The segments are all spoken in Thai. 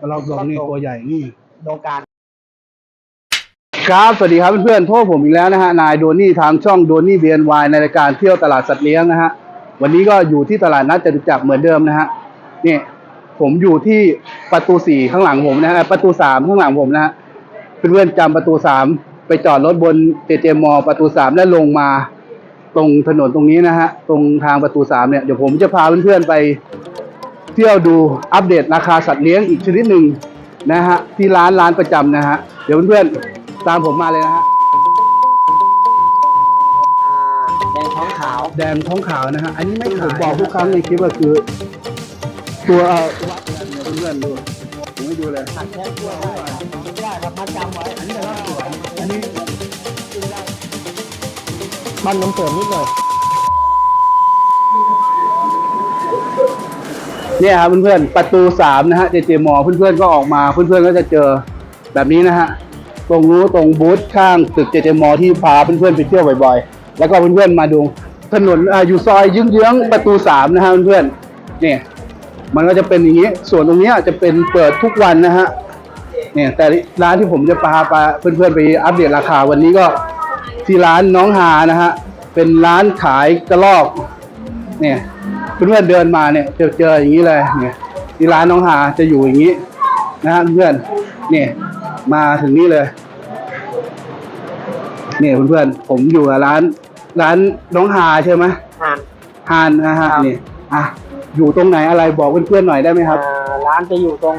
กระรอกดองนี่ตัวใหญ่นี่โดการครับสวัสดีครับเพื่อนๆโทษผมอีกแล้วนะฮะนายโดนี่ทางช่องโดนี่เบียนวในรายการเที่ยวตลาดสัตว์เลี้ยงนะฮะวันนี้ก็อยู่ที่ตลาดนัดจตุจักรเหมือนเดิมนะฮะนี่ผมอยู่ที่ประตูสี่ข้างหลังผมนะฮะประตูสามข้างหลังผมนะฮะเพื่อนๆจำประตูสามไปจอดรถบนเจเจมอประตูสามแล้วลงมาตรงถนนตรงนี้นะฮะตรงทางประตูสามเนี่ยเดี๋ยวผมจะพาเพื่อนๆไป เที่ยวดูอัปเดตราคาสัตว์เลี้ยงอีกชนิดหนึ่งนะฮะที่ร้านร้านประจำนะฮะเดี๋ยวเพื่อนๆตามผมมาเลยนะฮะแดงท้องขาวแดงท้องขาวนะฮะอันนี้ไม่ผมบอกทุกครั้งในคลิปก็คือ ตัววัดกันเดี๋ยวเพื่อนๆดูผมให้ดูเลยผัดแค่กล้วยได้ได้ครับมัดจำไว้อันนี้ก็สวยอันนี้มันนมเสริมนิดหน่อย เนี่ยครับเพื่อนๆประตูสามนะฮะเจเจมอเพื่อนๆก็ออกมาเพื่อนๆก็จะเจอแบบนี้นะฮะตรงนู้ตรงบูธข้างตึกเจเจมอที่พาเพื่อนๆไปเที่ยวบ่อยๆ แล้วก็เพื่อนๆมาดูถนนออยู่ซอยยื้องๆประตูสามนะฮะเพื่อนๆเนี่ยมันก็จะเป็นอย่างนี้ ส่วนตรงนี้จะเป็นเปิดทุกวันนะฮะเนี่ยแต่ร้านที่ผมจะพาไปเพื่อนๆไปอัปเดตราคาวันนี้ก็ที่ร้านน้องหานะฮะเป็นร้านขายกระลอกเนี่ย เพื่อนๆเดินมาเนี่ยเจอเจออย่างนี้เลยเนี่ยที่ร้านน้องหาจะอยู่อย่างนี้นะฮะเพื่อนๆเนี่ยมาถึงนี่เลยเนี่ยเพื่อนๆผมอยู่กับร้าน ร้านน้องหาใช่ไหมอ่านฮานนะฮะครับนี่อะอยู่ตรงไหนอะไรบอกเพื่อนๆหน่อยได้ไหมครับอ่าร้านจะอยู่ตรง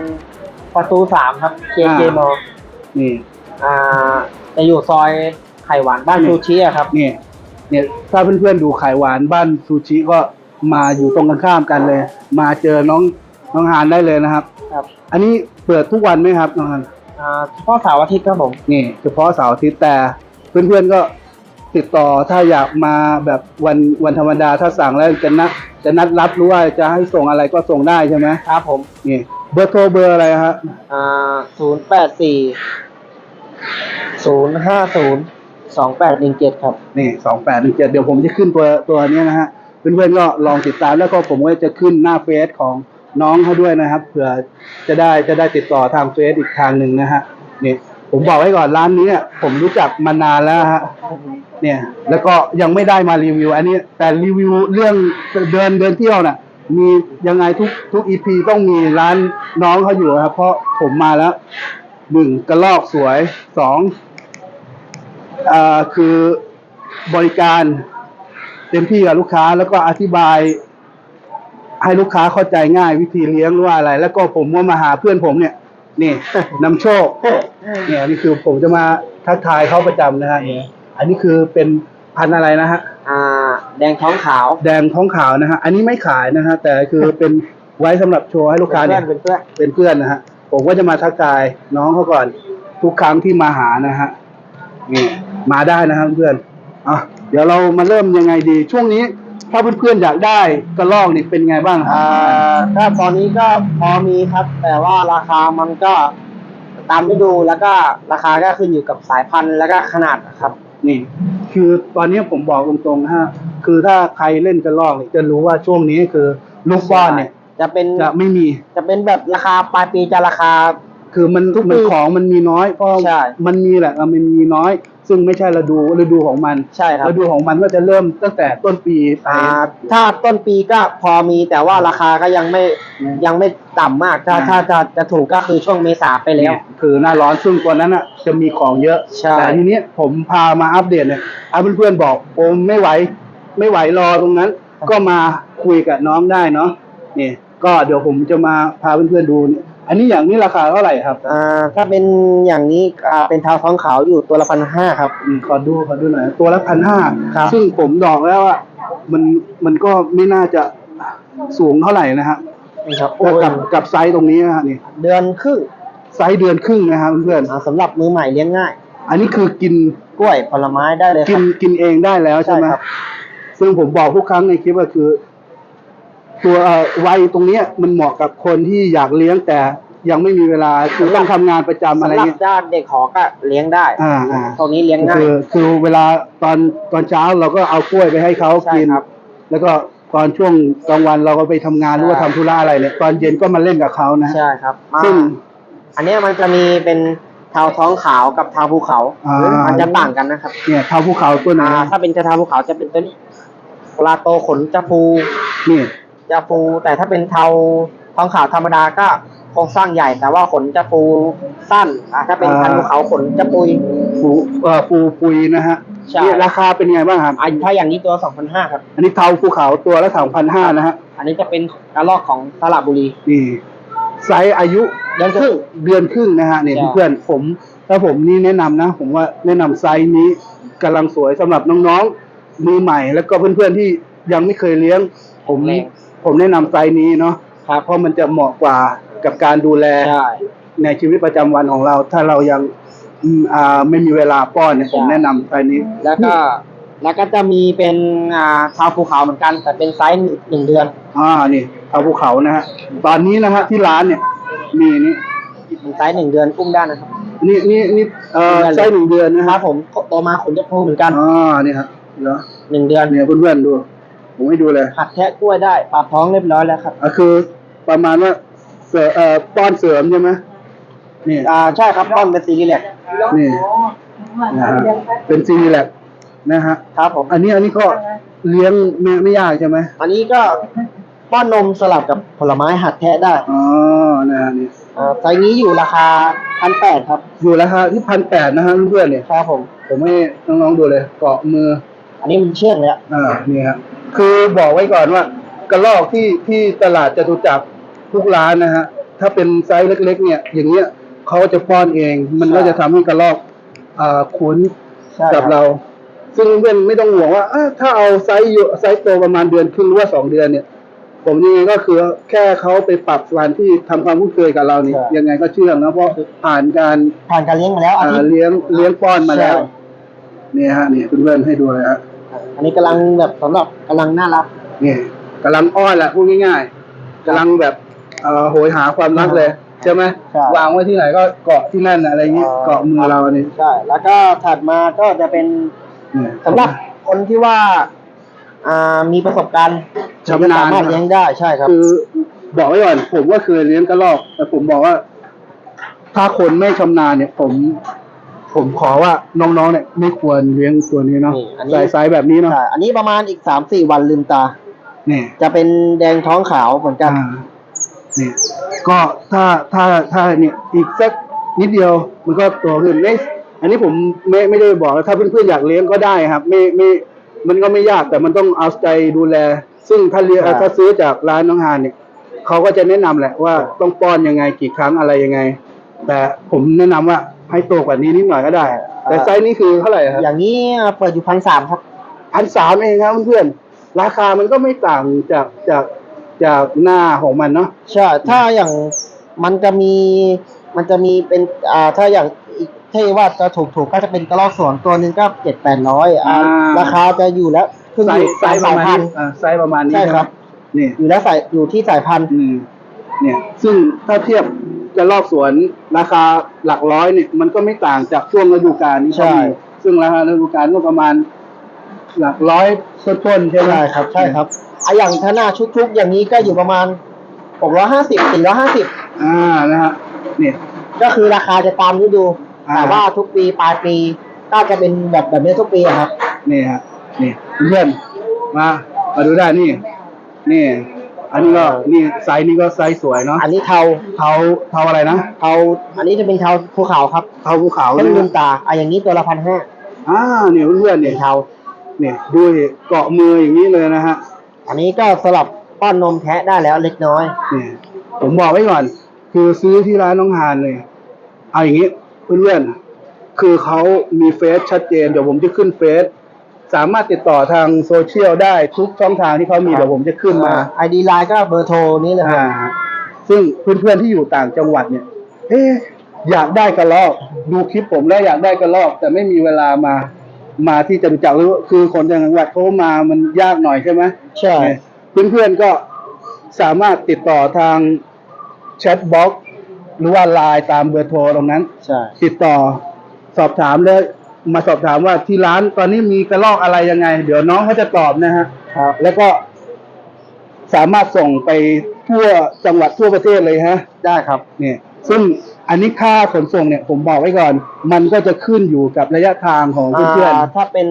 ประตูสามครับเจเจมอนี่อ่าจะอยู่ซอยไข่หวานบ้านนี่ซูชิอะครับ เนี่ย เนี่ยถ้าเพื่อนๆดูขายหวานบ้านซูชิก็ มาอยู่ตรงกันข้ามกันเลย มาเจอน้องน้องฮานได้เลยนะครับ ครับอันนี้เปิดทุกวันไหมครับน้องฮานอ่าเฉพาะเสาร์อาทิตย์ครับผมนี่เฉพาะเสาร์อาทิตย์แต่เพื่อนๆก็ติดต่อถ้าอยากมาแบบวันวันธรรมดาถ้าสั่งแล้วจะนัดจะนัดรับหรือว่าจะให้ส่งอะไรก็ส่งได้ใช่ไหมครับผมนี่เบอร์โทรเบอร์อะไรฮะอ่าศูนย์แปดสี่ศูนย์ห้าศูนย์สองแปดหนึ่งเจ็ดครับนี่สองแปดหนึ่งเจ็ดเดี๋ยวผมจะขึ้นตัวตัวเนี้ยนะฮะ เพื่อนๆก็ลองติดตามแล้วก็ผมก็จะขึ้นหน้าเฟซของน้องเขาด้วยนะครับเผื่อจะได้จะได้ติดต่อทางเฟซอีกทางหนึ่งนะฮะนี่ผมบอกไว้ก่อนร้านนี้เนี่ยผมรู้จักมานานแล้วฮะเนี่ย แล้วก็ยังไม่ได้มารีวิว อันนี้แต่รีวิวเรื่องเดินเดินเที่ยวน่ะ มียังไงทุกทุกอีพีต้องมีร้านน้องเขาอยู่ครับ เพราะผมมาแล้วหนึ่งกระลอกสวยสองอ่าคือบริการ เต็มที่กับลูกค้าแล้วก็อธิบาย ให้ลูกค้าเข้าใจง่ายวิธีเลี้ยงหรือว่าอะไร แล้วก็ผมว่ามาหาเพื่อนผมเนี่ย นี่นำโชค เนี่ยนี่คือผมจะมาทักทายเขาประจำนะฮะเนี่ยอันนี้คือเป็นพันธุ์อะไรนะฮะ อ่า แดงท้องขาว แดงท้องขาวนะฮะ อันนี้ไม่ขายนะฮะ แต่คือเป็นไว้สำหรับโชว์ให้ลูกค้าเนี่ย เป็นเพื่อนเป็นเพื่อนนะฮะ ผมก็จะมาทักทายน้องเขาก่อน ทุกครั้งที่มาหานะฮะ นี่มาได้นะครับเพื่อนอะ เดี๋ยวเรามาเริ่มยังไงดี ช่วงนี้ถ้าเพื่อนๆอยากได้กระลอกนี่เป็นไงบ้างครัอ่บาถ้าตอนนี้ก็พอมีครับ แต่ว่าราคามันก็ตามฤดูแล้วก็ราคาก็ขึ้นอยู่กับสายพันธุ์แล้วก็ขนาดครับ นี่ คือตอนนี้ผมบอกตรงๆนะฮะคือถ้าใครเล่นกระลอกเนี่ยจะรู้ว่าช่วงนี้คือลูกป้อนเนี่ย จะเป็นจะไม่มี จะเป็นแบบราคาปลายปีจะราคา คือมันทุกปีมันของมันมีน้อยเพราะใช่ มันมีแหละเออมันมีน้อย ซึ่งไม่ใช่ฤดูฤดูของมันใช่ครับ ฤดูของมันก็จะเริ่มตั้งแต่ต้นปีไป อ่าถ้าต้นปีก็พอมีแต่ว่าราคาก็ยังไม่อืมยังไม่ต่ำมาก ถ้าอ่าถ้าจะจะถูกก็คือช่วงเมษาไปแล้ว เนี่ยคือหน้าร้อนซึ่งตัวนั้นอะจะมีของเยอะ ใช่ แต่ทีเนี้ยผมพามาอัปเดตเนี่ยเอาเพื่อนๆบอกผมไม่ไหว ไม่ไหวรอตรงนั้น ก็มาคุยกับน้องได้เนาะนี่ก็เดี๋ยวผมจะมาพาเพื่อนๆดูเนี่ย อันนี้อย่างนี้ราคาเท่าไหร่ครับอ่าถ้าเป็นอย่างนี้อ่าเป็นเท้าท้องขาวอยู่ตัวละพันห้าครับ อืมขอดูขอดูหน่อยตัวละพันห้าครับ ซึ่งผมบอกแล้วว่ามันมันก็ไม่น่าจะสูงเท่าไหร่นะฮะนี่ครับถ้ากับกับไซส์ตรงนี้นะฮะนี่เดือนครึ่งไซส์เดือนครึ่งนะครับเพื่อนอ่าสำหรับมือใหม่เลี้ยงง่าย ๆอันนี้คือกินกล้วยผลไม้ได้เลยคกิรันบ กินเองได้แล้วใช่ไหมใช่ครับ ซึ่งผมบอกทุกครั้งในคลิปก็คือ ตัวเอ่อวัยตรงเนี้ยมันเหมาะกับคนที่อยากเลี้ยงแต่ยังไม่มีเวลาคือต้องทำงานประจำอะไรสำหรับเงี้ยญาติเด็กหอก็เลี้ยงได้อ่าอ่า ตรงนี้เลี้ยงง่าคืยอคือเวลาตอนตอนเช้าเราก็เอากล้วยไปให้เขาใช่กินครับแล้วก็ตอนช่วงกลางวันเราก็ไปทำงานหรือว่าใช่ ทำธุระอะไรเนี่ยตอนเย็นก็มาเล่นกับเขานะใช่ครับซึ่งอ่าอันเนี้ยมันจะมีเป็นเทาท้องขาวกับเทาภูเขาอ่ามั นจะต่างกันนะครับเนี่ยเท้าภูเขาตัวไหนอ่าถ้าเป็นกระทาภูเขาจะเป็นตัวนี้เวลาโตขนจะฟูนี่ จะฟู แต่ถ้าเป็นเทาท้องขาวธรรมดาก็โครงสร้างใหญ่ แต่ว่าขนจะฟูสั้นอ่าถ้าเป็นพันธุ์ภูเขาขนจะปุย ฟูเอ่อฟูปุยนะฮะใช่ นี่ราคาเป็นไงบ้างครับอ่าถ้าอย่างนี้ตัวสองพันห้าครับ อันนี้เทาภูเขาตัวละสองพันห้านะฮะ อันนี้จะเป็นกระลอกของสระบุรี นี่ไซส์อายุเดือนครึ่งเดือนครึ่งนะฮะเนี่ยใช่ เพื่อนๆผมถ้าผมนี่แนะนำนะ ผมว่าแนะนำไซส์นี้กำลังสวยสำหรับน้องๆมือใหม่ แล้วก็เพื่อนๆที่ยังไม่เคยเลี้ยง ผมแรง ผมแนะนำไซส์นี้เนาะครับเพราะมันจะเหมาะกว่ากับการดูแล ใช่ ในชีวิตประจำวันของเรา ถ้าเรายังอืมอ่าไม่มีเวลาป้อนเนี่ยผมใช่แนะนำไซส์นี้แล้วก็แล้วก็จะมีเป็นอ่าชาวภูเขาเหมือนกัน แต่เป็นไซส์หนึ่งเดือนอ่านี่เทาภูเขานะฮะตอนนี้นะฮะที่ร้านเนี่ยนี่นี่เป็นไซส์หนึ่งเดือนอุ้มได้นะครับ นี่นี่นี่เอ่อได้เลยไซส์หนึ่งเดือนนะคครัรับบผมโตมาขนจะฟูเหมือนกันอ่านี่ครับเหรอหนึ่งเดือน เนี่ยเพื่อนๆดู ผมให้ดูเลยหัดแทะกล้วยได้ปรับท้องเรียบร้อยแล้วครับอะคือประมาณว่าเสริมเอ่อป้อนเสริมใช่ไหมนี่ อ่าใช่ครับต้นเป็นซีรีส์แหลกนี่ นะฮะเป็นซีแลกนะฮะ ครับผมอันนี้อันนี้ก็เลี้ยงไม่ไม่ยากใช่ไหมอันนี้ก็ป้อนนมสลับกับผลไม้หัดแทะได้อ๋อนะฮะนี่อ่าไซส์นี้อยู่ราคาพันแปดครับอยู่ราคาที่พันแปดนะฮะเพื่อนๆเนี่ยครับผม ผมให้น้องๆดูเลย เกาะมือ อันนี้มันเชื่องเลยอะอ่านี่ครับคือบอกไว้ก่อนว่ากระรอกที่ที่ตลาดจตุจักรทุกร้านนะฮะ ถ้าเป็นไซส์เล็ก ๆ เนี่ย อย่างเงี้ยเขาจะป้อนเอง มันก็จะทำให้กระรอกอ่าคุ้นใช่กับคเรา ซึ่งเพื่อนไม่ต้องห่วงว่าเอ้อถ้าเอาไซส์อยู่ไซส์โตประมาณเดือนครึ่งหรือว่าสองเดือนเนี่ย ผมนี่ก็คือแค่เขาไปปรับสถานที่ทำความคุ้นเคยกับเรานี่ยังไงก็เชื่องนะเพราะผ่านการผ่านการเลี้ยงมาแล้วอันอ่านี้เลี้ยงเลี้ยงป้อนมาแล้ว ใช่ เนี่ยฮะนี่เพื่อนๆให้ดูเลยฮะอันนี้กำลังแบบสำหรับกำลังน่ารักนี่กำลังอ้อนแหละพูดง่ายๆกำลังแบบเอ่อโหยหาความรักเลยใช่ไหมใช่ วางไว้ที่ไหนก็เกาะที่นั่นน่ะอะไรอย่างงี้เกาะมือเราอันนี้ใช่ แล้วก็ถัดมาก็จะเป็นเนี่ย สำหรับคนที่ว่า อ่ามีประสบการณ์ชำนาญ สามารถเลี้ยงได้ใช่ครับ คือบอกไว้ก่อนผมก็เคยเลี้ยงกระรอก แต่ผมบอกว่า ถ้าคนไม่ชำนาญเนี่ย ผม ผมขอว่าน้องๆเนี่ยไม่ควรเลี้ยงตัวนี้เนาะนี่อันนี้ใส่ไซส์แบบนี้เนาะใช่อันนี้ประมาณอีกสามสี่วันลืมตา เนี่ย จะเป็นแดงท้องขาวเหมือนกัน อ่าเนี่ยก็ถ้าถ้าถ้าเนี่ยอีกสักนิดเดียวมันก็โตขึ้นไม่อันนี้ผมไม่ไม่ได้บอกนะถ้าเพื่อนๆอยากเลี้ยงก็ได้ครับ ไม่ไม่มันก็ไม่ยากแต่มันต้องเอาใจดูแล ซึ่งถ้าเลี้ยงครับถ้าซื้อจากร้านน้องฮานเนี่ยเขาก็จะแนะนำแหละว่าต้องป้อนยังไงกี่ครั้งอะไรยังไง แต่ผมแนะนำว่า ให้โตกว่านี้นิดหน่อยก็ได้ แต่ไซส์นี้คือเท่าไหร่ครับอย่างนี้เปิดอยู่พันสามครับพันสามเองครับเพื่อนๆราคามันก็ไม่ต่างจากจากจากหน้าของมันเนาะใช่ถ้าอย่างมันจะมีมันจะมีเป็นอ่าถ้าอย่างอีกที่ว่าจะถูกถูกๆก็จะเป็นกระรอกสวนตัวหนึ่งก็เจ็ดแปดร้อยอ่าราคาจะอยู่แล้วขึ้นไซอยู่ส์ไซส์ปสาระยมาณพันนี้ธุ์อ่าไซส์ประมาณนี้ใช่ครับไหมนี่อยู่แล้วสายอยู่ที่สายพันธุ์อืมเนี่ย ซึ่งถ้าเทียบ จะรอบสวนราคาหลักร้อยเนี่ยมันก็ไม่ต่างจากช่วงฤดูกาลนี้ใช่ก็มีซึ่งราคาฤดูกาลก็ประมาณหลักร้อยต้นๆใช่ไหม ใช่ครับ ใช่ครับอะอย่างถ้าหน้าชุดทุกอย่างนี้ก็อยู่ประมาณหกร้อยห้าสิบสี่ร้อยห้าสิบอ่านะฮะเนี่ย ก็คือราคาจะตามฤดู อ่า แต่ว่าทุกปีปลายปีก็จะเป็นแบบแบบนี้ทุกปีอะครับ นี่ฮะนี่เพื่อนมามาดูได้นี่ นี่ อันนี้ก็นี่ไซส์นี้ก็ไซส์สวยเนาะอันนี้เทาเทาเทาอะไรนะเทาอันนี้จะเป็นเทาภูเขาครับเทาภูเขาเป็นนะลืมตาอะอย่างนี้ตัวละพันห้าอ่าเนี่ยเพื่อนๆเป็เนี่ยนเทาเนี่ยดูดิเกาะมืออย่างนี้เลยนะฮะอันนี้ก็สลับป้อนนมแพะได้แล้วเล็กน้อยเนี่ยผมบอกไว้ก่อน คือซื้อที่ร้านน้องฮานเลยเอาอย่างนี้เพื่อนๆคือเขามีเฟซชัดเจนเดี๋ยวผมจะขึ้นเฟซ สามารถติดต่อทางโซเชียลได้ทุกช่องทางที่เขามีครับเดี๋ยวผมจะขึ้นมาไอดีไลน์ก็เบอร์โทรนี้เลยคอ่ารับซึ่งเพื่อนๆที่อยู่ต่างจังหวัดเนี่ย เอ๊ะอยากได้กระรอก ดูคลิปผมแล้วอยากได้กระรอก แต่ไม่มีเวลามามาที่จะรู้จักหรือคือคนต่างจังหวัดเขามามันยากหน่อยใช่ไหมใช่ เพื่อนๆก็สามารถติดต่อทางแชทบ็อกซ์หรือว่าไลน์ตามเบอร์โทรตรงนั้น ใช่ ติดต่อสอบถามเลย มาสอบถามว่าที่ร้านตอนนี้มีกระรอกอะไรยังไง เดี๋ยวน้องเขาจะตอบนะฮะครับแล้วก็สามารถส่งไปทั่วจังหวัดทั่วประเทศเลยฮะ ได้ครับเนี่ยซึ่งอันนี้ค่าขนส่งเนี่ยผมบอกไว้ก่อน มันก็จะขึ้นอยู่กับระยะทางของเพื่อนอ่าถ้าเป็น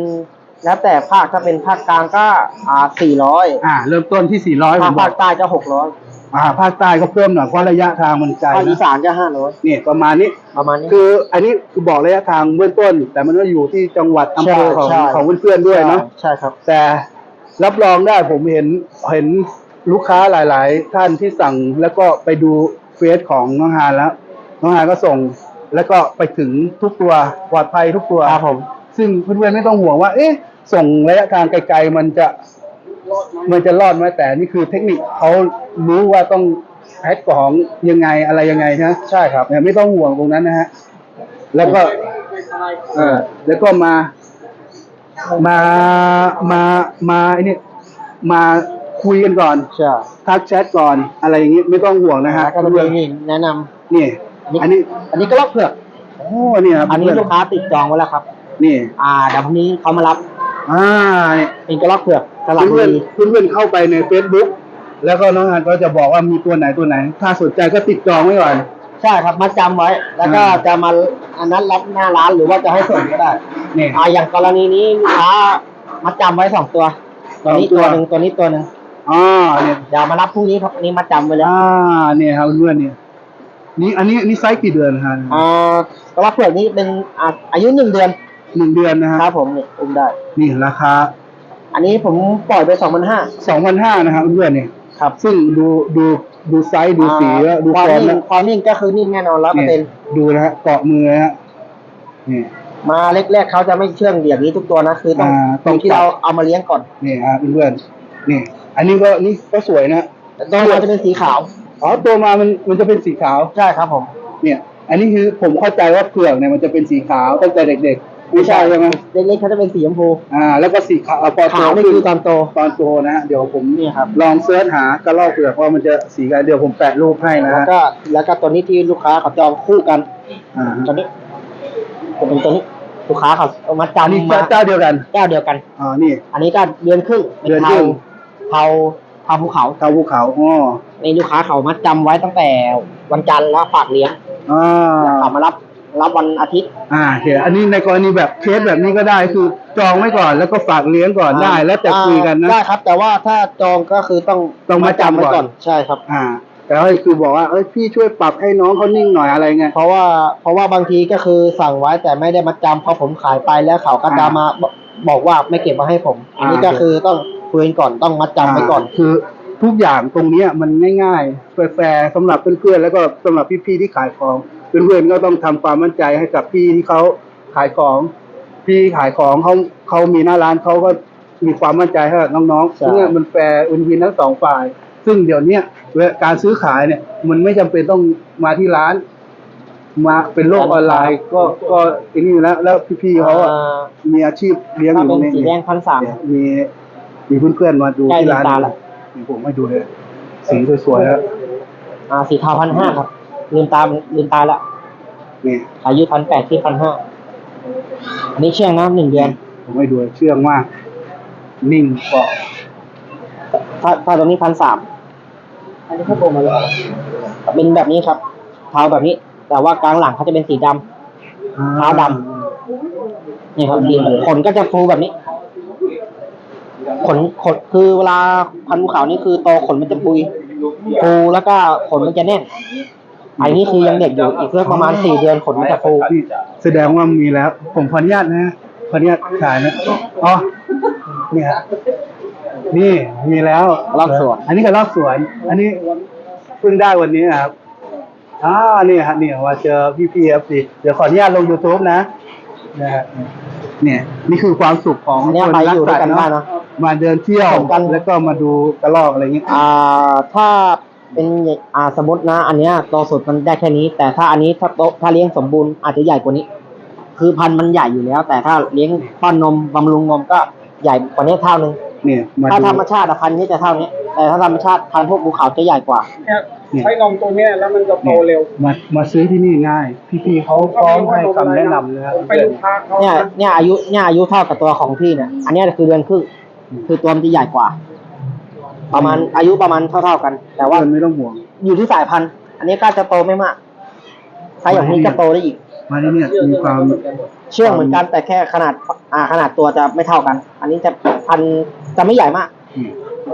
แล้วแต่ภาคถ้าเป็นภาคกลางก็อ่าสี่ร้อยๆอ่า เริ่มต้นที่ 400ผภาคมบอภากคใต้จะหกร้อย อ่าภาคใต้ก็เพิ่มหน่อยเพราะระยะทางมันไกลภาคอีนะสานจะห้าร้อยเนี่ยประมาณนี้ ประมาณนี้ คืออันนี้คือบอกระยะทางเบื้องต้น แต่มันก็อยู่ที่จังหวัดอำเภอของใช่ ของเพื่อนๆด้วยเนาะใช่ครับ แต่รับรองได้ผมเห็นเห็นลูกค้าหลาย ๆ ท่านที่สั่งแล้วก็ไปดูเฟซของน้องฮานแล้ว น้องฮานก็ส่งแล้วก็ไปถึงทุกตัวปลอดภัยทุกตัว ครับผม ซึ่งเพื่อนๆไม่ต้องห่วงว่า เอ๊ะ ส่งระยะทางไกลๆ มันจะ มันจะรอดไหมแต่นี่คือเทคนิคเขารู้ว่าต้องแพ็คของยังไงอะไรยังไงนะใช่ครับเนี่ยไม่ต้องห่วงตรงนั้นนะฮะแล้วก็เออแล้วก็มา มามามาไอ้นี่มาคุยกันก่อนใช่ทักแชทก่อนอะไรอย่างงี้ไม่ต้องห่วงนะฮะแล้วก็จะมีนี่แนะนำนี่อันนี้ อันนี้ก็ลอกเผือกโอ้เนี่ยครับอันนี้ลูกค้าติดจองไว้แล้วครับ นี่ อ่าเดี๋ยวพรุ่งนี้เขามารับ อ่าเนี่ยเป็นกระลอกเผือก สลับเพื่อนดีๆเพื่อนๆเข้าไปใน Facebook แล้วก็น้องงานก็จะบอกว่ามีตัวไหนตัวไหน ถ้าสนใจก็ติดจองไว้ก่อน ใช่ครับมาจำไว้ แล้วก็อ่า จะมาอันนั้นรับหน้าร้านหรือว่าจะให้ส่งก็ได้นี่ อ่าอย่างกรณีนี้ลูกค้ามาจำไว้สองตัว ตัวนี้สองตัตัว วหนึ่งตัวนี้ตัวหนึ่งอ่าเนี่ยเดี๋ยวมารับพรุ่งนี้ครับอันนี้มาจำไว้แล้วอ่าเนี่ยครับเพื่อนๆเนี่ยนี่อันนี้อันนี้ไซส์กี่เดือนฮะอ่ากระลอกเผือกนี้เป็นอ่าอายุหนึ่งเดือนหนึ่งเดือนนะฮะครับผมนี่อุ้มได้ นี่ราคา อันนี้ผมปล่อยไปสองพันห้า สองพันห้านะครับเพื่อนๆเนี่ยครับ ซึ่งดูดูดูไซส์ดูสีแล้วดูความฟอร์มนิ่แล้งวความนิ่งก็คือนิ่งแน่นอนร้อยเปอร์เซ็นต์ดูนะฮะเกาะมือนะฮะนี่ มาเล็กๆเขาจะไม่เชื่องอย่างนี้ทุกตัวนะคือต้องอ่าตรงที่ต้องปรับเราเอามาเลี้ยงก่อนนี่ฮะเพื่อนๆนี่ อันนี้ก็นี่ก็สวยนะตัวมันจะเป็นสีขาวอ๋อตัวมามันมันจะเป็นสีขาว ใช่ครับผม เนี่ย อันนี้คือผมเข้าใจว่าเผือกเนี่ยมันจะเป็นสีขาวตั้งแต่เด็กๆ ไม่ใช่ใช่ไหมเล็กๆเขาจะเป็นสีชมพู อ่า แล้วก็สีขาวอะพอโตขาวนี่ขึ้นคือตอนโตตอนโตนะฮะเดี๋ยวผมนี่ครับ ลองเสิร์ชหากระรอกเผือกว่ามันจะสีกันเดี๋ยวผมแปะรูปให้นะแล้วฮะก็แล้วก็ตัวนี้ที่ลูกค้าเขาจองคู่กันอ่าตัวนี้จะเป็นตัวนี้ลูกค้าเขาเอามาอันนี้จำมาเจ้าเดียวกันเจ้าเดียวกันอ๋อนี่ อันนี้ก็เดือนครึ่งป็เดือนครึ่งเทาเทาภูเขาเทาภูเขาอ๋อในลูกค้าเขามาจำไว้ตั้งแต่วันจันทร์แล้วฝากเลี้ยงอ่าเขามารับ รับวันอาทิตย์ อ่าโอเคอันนี้ในกรณีแบบเคสแบบนี้ก็ได้คือจองไว้ก่อนแล้วก็ฝากเลี้ยงก่อนได้ แล้วแต่คุยกันนะได้ครับ แต่ว่าถ้าจองก็คือต้องต้องมาจำไว้ก่อนใช่ครับ อ่าแต่ว่าคือบอกว่าเอ้ยพี่ช่วยปรับให้น้องเขานิ่งหน่อยอะไรเงี้ยเพราะว่าเพราะว่าบางทีก็คือสั่งไว้แต่ไม่ได้มาจำพอผมขายไปแล้วเขาก็จะอ่ามาบอกบอกว่าไม่เก็บมาให้ผม อันนี้อ่าก็คือต้องคุยกันก่อนต้องมัดจำไว้ก่อนาคือทุกอย่างตรงเนี้ยมันง่ายๆแฟร์ๆสำหรับเพื่อนๆแล้วก็สำหรับพี่ๆที่ขายของ เพื่อนๆก็ต้องทำความมั่นใจให้กับพี่ที่เขาขายของพี่ขายของเขาเขามีหน้าร้านเขาก็มีความมั่นใจให้กับน้องๆใช่เนี่ยมันแฟร์วินวินทั้งสองฝ่าย ซึ่งเดี๋ยวเนี้ยเวลาการซื้อขายเนี่ย มันไม่จำเป็นต้องมาที่ร้าน มาเป็นโลกออนไลน์ ก็ก็ไอันนี้อยู่แล้วแล้วพี่ๆเขาอะอ่ามีอาชีพเลี้ยงอถ้ายู่เป็นในสีแดงพันสามเนี่ยมีมีเพื่อนๆมาดูใกล้ที่ร้านลืมตาละนี่ผมให้ดูเลย สีสวยๆแล้วอ่าสีเทาพันห้าครับ ลืมตาลืมตาละนี่อายุพันแปดที่พันห้าอันนี้เชื่องนะหนึ่งเดือนผมให้ดูเชื่องมาก นิ่งเกาะถ้าถ้าตัวนี้พันสามอันนี้เขาโตมาแล้วเป็นแบบนี้ครับเท้าแบบนี้ แต่ว่ากลางหลังเขาจะเป็นสีดำเท้าดนี่ครับดีขนก็จะฟูแบบนี้ ขนขนคือเวลาพันธุ์ภูเขานี่คือโตขนมันจะปุยฟูแล้วก็ขนมันจะแน่น อันนี้คือยังเด็กอยู่อีกเพื่อประมาณสี่เดือนขนมันจะฟูนี่แสดงว่ามีแล้ว ผมขออนุญาตนะ ขออนุญาตถ่ายนะ อ๋อนี่ฮะนี่มีแล้วรอบสวน อันนี้ก็รอบสวน อันนี้เพิ่งได้วันนี้นะครับอ่านี่ฮะนี่ว่าเจอพี่พีเอฟซีเดี๋ยวขออนุญาตลง youtube นะนะฮะเนี่ย นี่คือความสุขของอันเนี้ยคนไปรัอยู่ด้วยสัตกันว์ได้เนาะนะมาเดินเที่ยวส่งกันแล้วก็มาดูกระรอกอะไรอย่างเงี้ยอ่า ถ้า เป็นอ่าสมมตินะ อันเนี้ยโตสุดมันได้แค่นี้ แต่ถ้าอันนี้ถ้าโตถ้าเลี้ยงสมบูรณ์อาจจะใหญ่กว่านี้ คือพันธุ์มันใหญ่อยู่แล้ว แต่ถ้าเลี้ยงป้อนนมบำรุงนมก็ใหญ่กว่านี้เท่านึงเนี่ยมาถ้าดูธรรมชาติอะพันธุ์นี้จะเท่านี้ แต่ถ้าธรรมชาติพันธุ์พวกภูเขาจะใหญ่กว่า เนี่ยใช้นมตัวเนี้ยแล้วมันจะโตเร็วมามาซื้อที่นี่ง่าย พี่ๆเขาพร้อมให้คำแนะนำนะครับผมเป็นลูกค้าเขาเนี่ยเนี่ยอายุเนี่ยอายุเท่ากับตัวของพี่เนี่ยอันเนี้ยคือเดือนครึ่งคือตัวมันจะใหญ่กว่า ประมาณอายุประมาณเท่าๆกัน แต่ว่าเพื่อนไม่ต้องห่วง อยู่ที่สายพันธุ์ อันนี้ก็จะโตไม่มากถ้าอย่างนี้จะโตได้อีกมาที่เนี่ยมีความเชื่องเหมือนกันแต่แค่ขนาดอ่าขนาดตัวจะไม่เท่ากัน อันนี้จะพันธุ์จะไม่ใหญ่มากอืม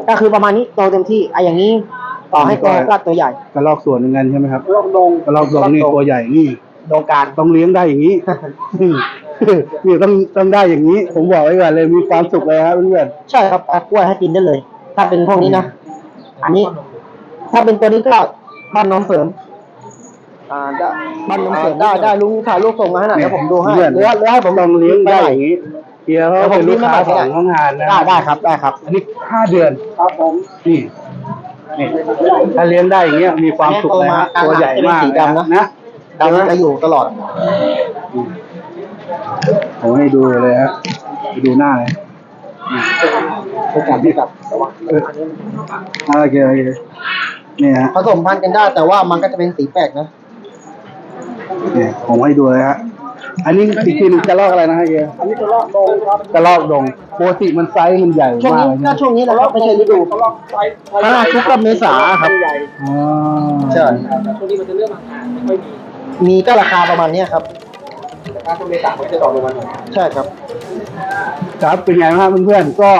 ก็คือประมาณนี้โตเต็มที่ไอ้อย่างนี้ต่อให้โตก็ตัวใหญ่กระลอกสวนเหมือนกันใช่ไหมครับลองดงกระลอกสวนนี่ตัวใหญ่นี่โดงการต้องเลี้ยงได้อย่างนี้นี่ต้องต้องได้อย่างนี้ ผมบอกไว้ก่อนเลยมีความสุขเลยครับเพื่อนใช่ครับเอากล้วยให้กินได้เลย ถ้าเป็นพวกนี้นะ อันนี้ ถ้าเป็นตัวนี้ก็บ้านน้องเสริม อ่าได้บ้านน้องเสริมได้ได้ลุงถ่ายรูปส่งมาให้หน่อยเดี๋ยวผมดูให้เพื่อน หรือว่าหรือให้ผมต้องเลี้ยงได้อย่างนี้เฮียเขาเป็นลูกค้าของห้องงานนะได้ได้ครับได้ครับ อันนี้ห้าเดือนครับผม นี่นี่ถ้าเลี้ยงได้อย่างเงี้ยมีความสุขเลยฮะตัวใหญ่มากเลยนะดำจะอยู่ตลอดผมให้ดูเลยฮะไปดูหน้าเลยไปจับที่จับ เออโอเคโอเคนี่ฮะผสมพันธุ์กันได้ แต่ว่ามันก็จะเป็นสีแปลกนะนี่ผมให้ดูเลยฮะ อันนี้อีกทีหนึงกระลอกอะไรนะฮะเฮียอันนี้ก็ลอกดงครับกระลอกดงปกติมันไซส์มันใหญ่ช่วงมากนี้เลยก็นะช่วงนี้แหละครับไม่ใช่ฤดูก็ลอกไซส์ขนาดทุกกับเมษาครับ ใหญ่อ๋อใช่ช่วงนี้มันจะเริ่มห่างๆไม่ค่อยมีมีก็ราคาประมาณเนี้ยครับ แต่ถ้าช่วงเมษามันจะดอกลงมาหน่อย ใช่ครับ ครับเป็นไงบ้างครับเพื่อนๆก็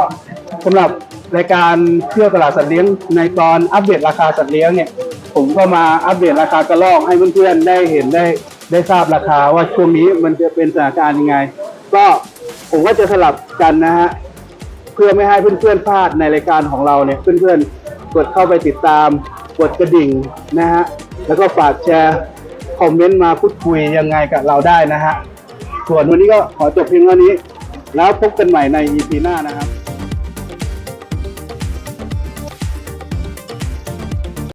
สำหรับ รายการเที่ยวตลาดสัตว์เลี้ยงในตอนอัปเดตราคาสัตว์เลี้ยงเนี่ยผมก็มาอัปเดตราคากระรอกให้เพื่อนๆได้เห็นได้ได้ทราบราคาว่าช่วงนี้มันจะเป็นสถานการณ์ยังไง ก็ผมก็จะสลับกันนะฮะเพื่อไม่ให้เพื่อนๆพลาดในรายการของเราเนี่ยเพื่อนๆกดเข้าไปติดตามกดกระดิ่งนะฮะแล้วก็ฝากแชร์คอมเมนต์มาพูดคุยยังไงกับเราได้นะฮะส่วนวันนี้ก็ขอจบเพียงเท่านี้ แล้วพบกันใหม่ใน EP หน้านะครับ